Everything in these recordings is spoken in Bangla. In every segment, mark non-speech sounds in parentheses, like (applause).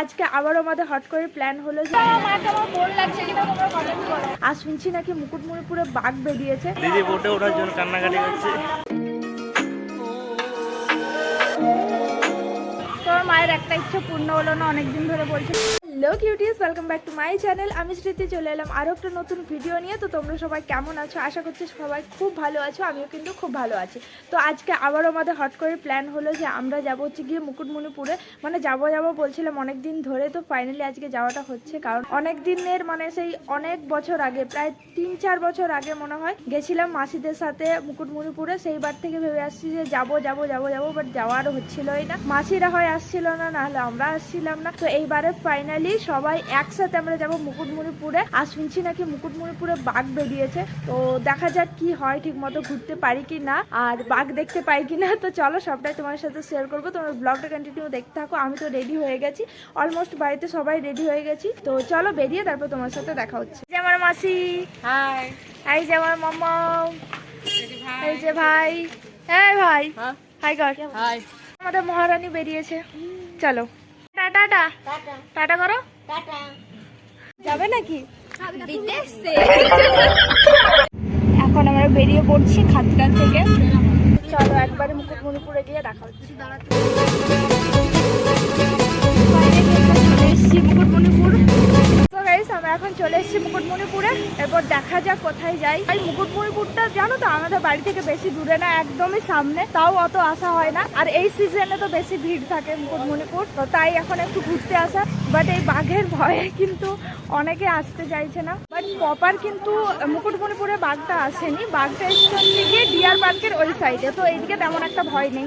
আজকে আবারও আমাদের হট করে প্ল্যান হলো যে মাকে আমার বোর লাগছে কিনা তোমরা কমেন্ট করো। আর শুনছি নাকি মুকুটমণিপুরে বাঘ বেরিয়েছে। দিদি বোটে ওঠার জন্য কান্নাকাটি হচ্ছে তোর মায়ের একটা ইচ্ছা পূর্ণ হলো না অনেকদিন ধরে বলছে hello cuties welcome back to my channel আমি স্মৃতি, চলে এলাম আরও একটা নতুন ভিডিও নিয়ে। তো তোমরা সবাই কেমন আছো? আশা করছি সবাই খুব ভালো আছো, আমিও কিন্তু খুব ভালো আছি। তো আজকে আবারও আমাদের হট করে প্ল্যান হলো যে আমরা যাব হচ্ছে গিয়ে মুকুটমণিপুরে। মানে যাব যাব বলছিলাম অনেক দিন ধরে, তো ফাইনালি আজকে যাওয়াটা হচ্ছে। কারণ অনেক দিনের মানে সেই অনেক বছর আগে, প্রায় তিন চার বছর আগে মনে হয়, গেছিলাম মাসিদের সাথে মুকুটমণিপুরে। সেইবার থেকে ভেবে আসছি যে যাব যাব যাব যাব বাট যাওয়ারও হচ্ছিলই না। মাসিরা হয় আসছিল না নাহলে আমরা আসছিলাম না। তো এইবারে ফাইনালি সবাই একসাথে আমরা যাব মুকুটমণিপুরে। আর শুনছি নাকি মুকুটমণিপুরে বাঘ বেরিয়েছে। তো দেখা যাক কি হয় ঠিক মতো ঘুরতে পারি কি না আর বাঘ দেখতে পাই কি না তো চলো সবটাই তোমার সাথে শেয়ার করব। তোমার ব্লগটা কন্টিনিউ দেখতে থাকো আমি তো রেডি হয়ে গেছি। অলমোস্ট বাড়িতে সবাই রেডি হয়ে গেছি। তো চলো বেরিয়ে তারপর তোমার সাথে দেখা হচ্ছে। যে আমার মাসি। হাই এই যে আমার মামা এই যে ভাই। হ্যাঁ ভাই। হাই কর হাই আমাদের মহারানী বেরিয়েছে। চলো। Tata tata. টাটা। করো। যাবে নাকি? এখন আমরা বেরিয়ে পড়ছি খাতকার থেকে। চলো একবারে মুকুটমণিপুরে গিয়ে দেখা হচ্ছে। মুকুটমণিপুর এখন চলে এসেছি মুকুটমণিপুরে। এরপর দেখা যাক কোথায় যাই। এই মুকুটমণিপুরটা জানো তো, আমাদের বাড়ি থেকে বেশি দূরে না, একদমই সামনে। তাও অত আসা হয় না। আর এই সিজনে তো বেশি ভিড় থাকে মুকুটমণিপুর। তো তাই এখন একটু ঘুরতে আসা। বাট এই বাঘের ভয়ে কিন্তু অনেকে আসতে চাইছে না। বাট প্রপার কিন্তু মুকুটমণিপুরে বাঘটা আসেনি। বাঘটা এসছে গিয়ে ডিয়ার পার্কের ওই সাইডে তো এইদিকে তেমন একটা ভয় নেই।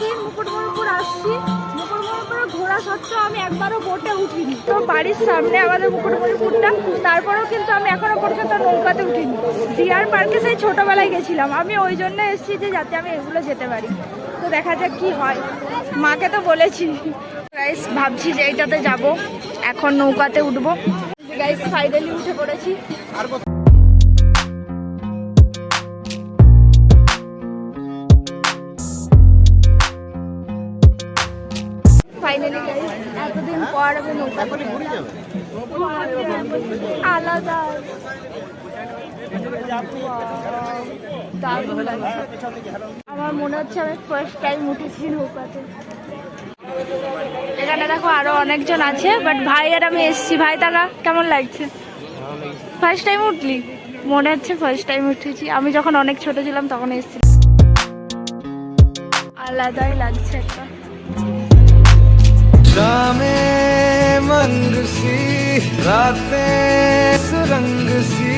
দিন মুকুটমণিপুর আসছি। মুকুটমণিপুরে ঘোরা সত্ত্বেও আমি একবারও বোটে উঠিনি। তো বাড়ির সামনে আমাদের মুকুটমণিপুরটা, তারপরেও কিন্তু আমি এখনও পর্যন্ত নৌকাতে উঠিনি। ডিয়ার পার্কে সেই ছোটবেলায় গেছিলাম। আমি ওই জন্য এসেছি যে যাতে আমি এগুলো যেতে পারি। তো দেখা যাক কি হয়। মাকে তো বলেছি। গাইস ভাবছি যে এইটাতে যাব। এখন নৌকাতে উঠবো। গাইস ফাইনালি উঠে পড়েছি। ফাইনালি এতদিন পর আমি নৌকাতে আলাদা আমার মনে হচ্ছে আমি ফার্স্ট টাইম উঠেছি নৌকাতে। এখানে দেখো আরও অনেকজন আছে বাট ভাই আর আমি এসছি। ভাই তারা কেমন লাগছে? ফার্স্ট টাইম উঠলি? মনে হচ্ছে ফার্স্ট টাইম উঠেছি। আমি যখন অনেক ছোট ছিলাম তখন এসেছি। আলাদাই লাগছে একটা। शामें मंग सी, रातें सुरंग सी।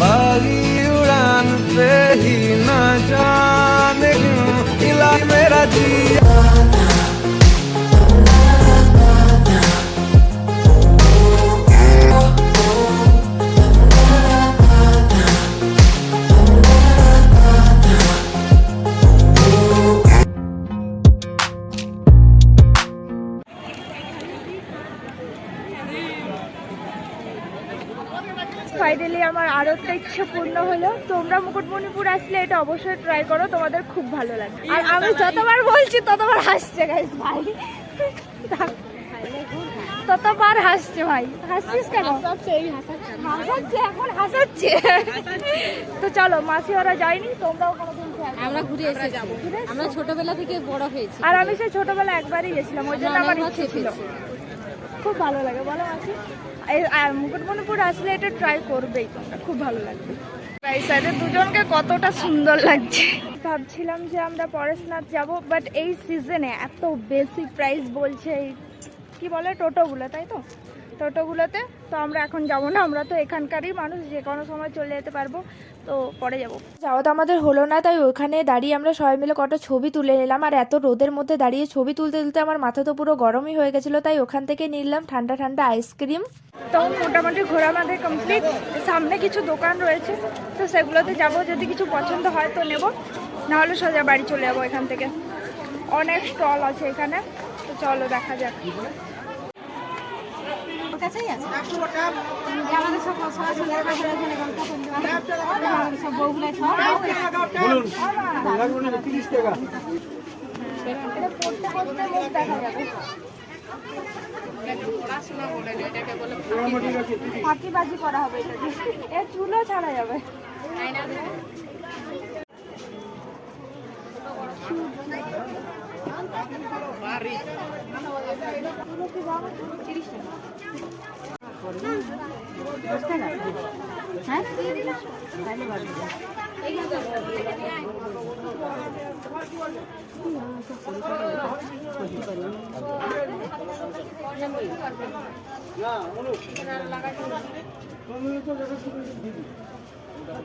बागी उड़ान पे ही न जाने क्यों इला मेरा जिया। আমার ইচ্ছে পূর্ণ হলো। তোমরা মুকুটমণিপুর আসলে এটা অবশ্যই ট্রাই করো তোমাদের খুব ভালো লাগে। আর আমি যতবার বলছি ততবার হাসছে গাইস ভাই। ততবার হাসছে ভাই। হাসছিস কেন? হাসাচ্ছে এখন হাসাচ্ছে। তো চলো মাসি ওরা যায়নি তোমরাও কোনোদিন আমরা ঘুরে এসেছি। আমরা ছোটবেলা থেকে বড় হয়েছি। আর আমি সেই ছোটবেলা একবারই গেছিলাম ওই জন্য আমার ইচ্ছে ছিল। খুব ভালো লাগে বলো মাসি। মুকুটমণিপুর আসলে এটা ট্রাই করবেই তোমরা খুব ভালো লাগবে। এই সাইডে দুজনকে কতটা সুন্দর লাগছে। ভাবছিলাম যে আমরা পরেশনাথ যাব বাট এই সিজনে এত বেশি প্রাইস বলছে এই কি বলে টোটোগুলো তাই তো? টোটোগুলোতে তো আমরা এখন যাব না আমরা তো এখানকারই মানুষ যে কোনো সময় চলে যেতে পারব। তো পরে যাব। যাওয়া তো আমাদের হলো না, তাই ওখানে দাঁড়িয়ে আমরা সবাই মিলে কটা ছবি তুলে নিলাম। আর এত রোদের মধ্যে দাঁড়িয়ে ছবি তুলতে তুলতে আমার মাথা তো পুরো গরমই হয়ে গেছিল, তাই ওখান থেকে নিলাম ঠান্ডা ঠান্ডা আইসক্রিম। তো মোটামুটি ঘোরা আমাদের কমপ্লিট সামনে কিছু দোকান রয়েছে, তো সেগুলোতে যাব, যদি কিছু পছন্দ হয় তো নেব। নাহলে সোজা বাড়ি চলে যাব এখান থেকে। অনেক স্টল আছে এখানে, তো চলো দেখা যাক। কাছেই আছে। আমাদের সব সরাসরি সব বউগুলো ফাঁকিবাজি করা হবে এটা। এর চুলও ছাড়া যাবে। হ্যাঁ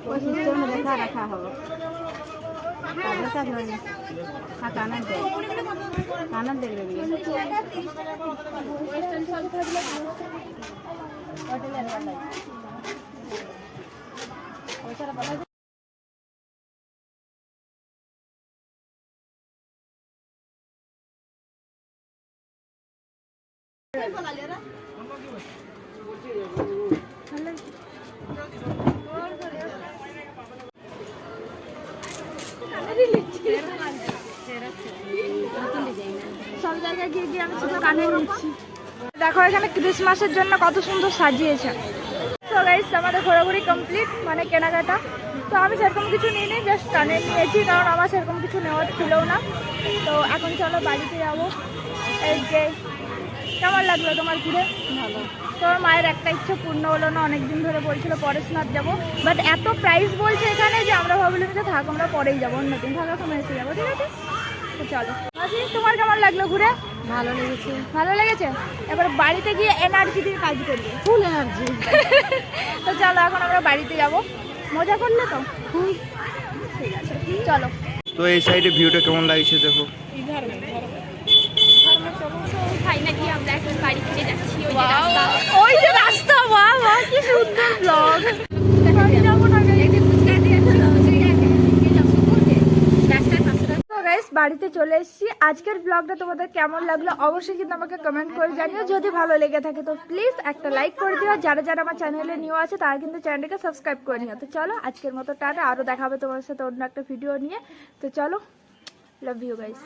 ওই সিস্টেমে লেখা রাখা হবে কানার দেয় কানার দেখবে সব জায়গায় গিয়ে গিয়ে আমি শুধু কানে নিচ্ছি। দেখো এখানে ক্রিসমাসের জন্য কত সুন্দর সাজিয়েছে। তো গাইস আমাদের ঘোরাঘুরি কমপ্লিট মানে কেনাকাটা। তো আমি সেরকম কিছু নিইনি জাস্ট কানে নিয়েছি কারণ আমার সেরকম কিছু নেওয়ার ছিলও না। তো এখন চলো বাড়িতে যাব। এই যে কেমন লাগল তোমার ঘুরে? ভালো। তোমার মায়ের একটা ইচ্ছে পূর্ণ হলো না অনেকদিন ধরে বলছিল পরেশনাথ যাব। বাট এত প্রাইস বলছে এখানে যে আমরা ভাবলাম যে থাক আমরা পরেই যাব অন্যদিন। থাকার সময় এসে যাব ঠিক আছে? তো চলো। মাসি তোমার কেমন লাগল ঘুরে? ভালো লেগেছে। ভালো লেগেছে? এবার বাড়িতে গিয়ে এনার্জি দিয়ে কাজ করবে। ফুল এনার্জি (laughs) তো চলো এখন আমরা বাড়িতে যাব। মজা করলে তো? ঠিক আছে চলো। তো এই সাইডে ভিউটা কেমন লাগছে দেখো? ফাইনালি আমরা এখন বাড়ি ফিরে যাচ্ছি? ওই যে রাস্তা। ওই যে রাস্তা বাহ বাহ কি সুন্দর ব্লগ যাব না তো গাইস বাড়িতে চলে এসেছি। আজকের ব্লগটা তোমাদের কেমন লাগল অবশ্যই কিন্তু আমাকে কমেন্ট করে জানিও। যদি ভালো লেগে থাকে তো প্লিজ একটা লাইক করে দিও। যারা যারা আমার চ্যানেলে নিউ আছে, তারা কিন্তু চ্যানেলটাকে সাবস্ক্রাইব করে নিও। তো চলো, আজকের মতো টাটা। আরও দেখাবে তোমার সাথে অন্য একটা ভিডিও নিয়ে। তো চলো লাভ ইউ গাইস